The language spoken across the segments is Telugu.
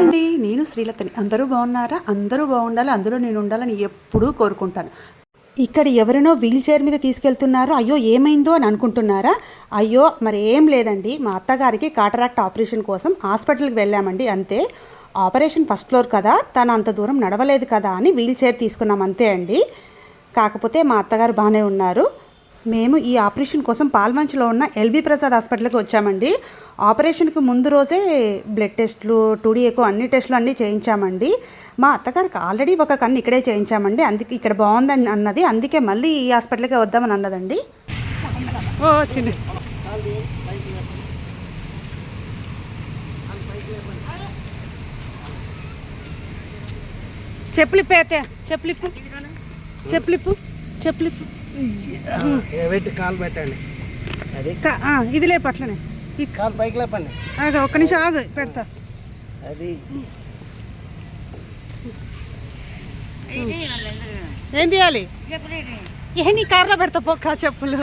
అండి నేను శ్రీలతని. అందరూ బాగున్నారా? అందరూ బాగుండాలి? అందులో నేను ఉండాలని ఎప్పుడూ కోరుకుంటాను. ఇక్కడ ఎవరినో వీల్ చైర్ మీద తీసుకెళ్తున్నారు అయ్యో ఏమైందో అని అనుకుంటున్నారా? అయ్యో మరి ఏం లేదండి. మా అత్తగారికి కాటరాక్ట్ ఆపరేషన్ కోసం హాస్పిటల్కి వెళ్ళామండి అంతే. ఆపరేషన్ ఫస్ట్ ఫ్లోర్ కదా. తను అంత దూరం నడవలేదు కదా అని వీల్ చైర్ తీసుకున్నాం అంతే అండి. కాకపోతే మా అత్తగారు బాగానే ఉన్నారు. మేము ఈ ఆపరేషన్ కోసం పాల్మంచిలో ఉన్న ఎల్బీ ప్రసాద్ హాస్పిటల్కి వచ్చామండి. ఆపరేషన్కి ముందు రోజే బ్లడ్ టెస్ట్లు టూడీఏకో అన్ని టెస్టులు అన్నీ చేయించామండి. మా అత్తగారికి ఆల్రెడీ ఒక కన్ను ఇక్కడే చేయించామండి. అందుకే ఇక్కడ బాగుందని అన్నది. అందుకే మళ్ళీ ఈ హాస్పిటల్కే వద్దామని అన్నదండి. చిన్న. చెప్పులిప్పు అయితే చెప్పులిప్పు. చెప్పులిప్పు చెప్పులిప్పు. పెట్టి కాలు పెట్టండి. అది. కా- ఆ, ఇది లేపు అట్లనే. ఈ కాలు పైకి లేపండి. ఆగు, ఒక్క నిమిషం ఆగు పెడతా. అది. ఏం తీయాలి? ఏ నీ కార్లో పెడతా పొక్క చెప్పులు.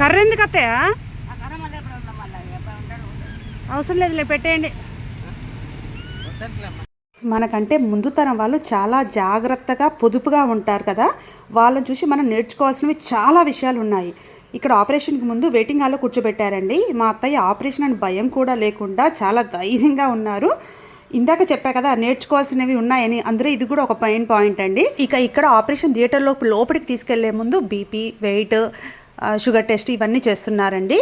కర్ర ఎందుకు అత్తయ్య? అవసరం లేదులే పెట్టేయండి. మనకంటే ముందు తరం వాళ్ళు చాలా జాగ్రత్తగా పొదుపుగా ఉంటారు కదా. వాళ్ళని చూసి మనం నేర్చుకోవాల్సినవి చాలా విషయాలు ఉన్నాయి. ఇక్కడ ఆపరేషన్కి ముందు వెయిటింగ్ హాల్లో కూర్చోబెట్టారండి. మా అత్తయ్య ఆపరేషన్ అని భయం కూడా లేకుండా చాలా ధైర్యంగా ఉన్నారు. ఇందాక చెప్పా కదా నేర్చుకోవాల్సినవి ఉన్నాయని. అందులో ఇది కూడా ఒక మెయిన్ పాయింట్ అండి. ఇక ఇక్కడ ఆపరేషన్ థియేటర్లో లోపలికి తీసుకెళ్ళే ముందు బీపీ వెయిట్ షుగర్ టెస్ట్ ఇవన్నీ చేస్తున్నారండి.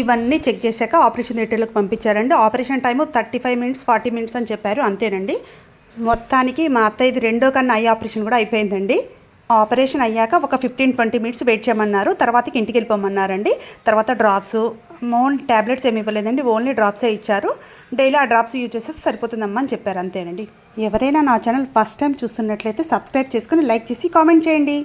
ఇవన్నీ చెక్ చేశాక ఆపరేషన్ థియేటర్లోకి పంపించారండి. Operation time thirty five minutes forty minutes అని చెప్పారు. అంతేనండి. మొత్తానికి మా అత్తయ్యది రెండో కన్నా ఐ ఆపరేషన్ కూడా అయిపోయిందండి. ఆపరేషన్ అయ్యాక ఒక ఫిఫ్టీన్ ట్వంటీ మినిట్స్ వెయిట్ చేయమన్నారు. తర్వాతకి ఇంటికి వెళ్ళిపోమన్నారండి. తర్వాత డ్రాప్స్ మోన్ ట్యాబ్లెట్స్ ఏమి ఇవ్వలేదండి. ఓన్లీ డ్రాప్సే ఇచ్చారు. డైలీ ఆ డ్రాప్స్ యూజ్ చేస్తే సరిపోతుందమ్మా అని చెప్పారు. అంతేనండి. ఎవరైనా నా ఛానల్ ఫస్ట్ టైం చూస్తున్నట్లయితే సబ్స్క్రైబ్ చేసుకుని లైక్ చేసి కామెంట్ చేయండి.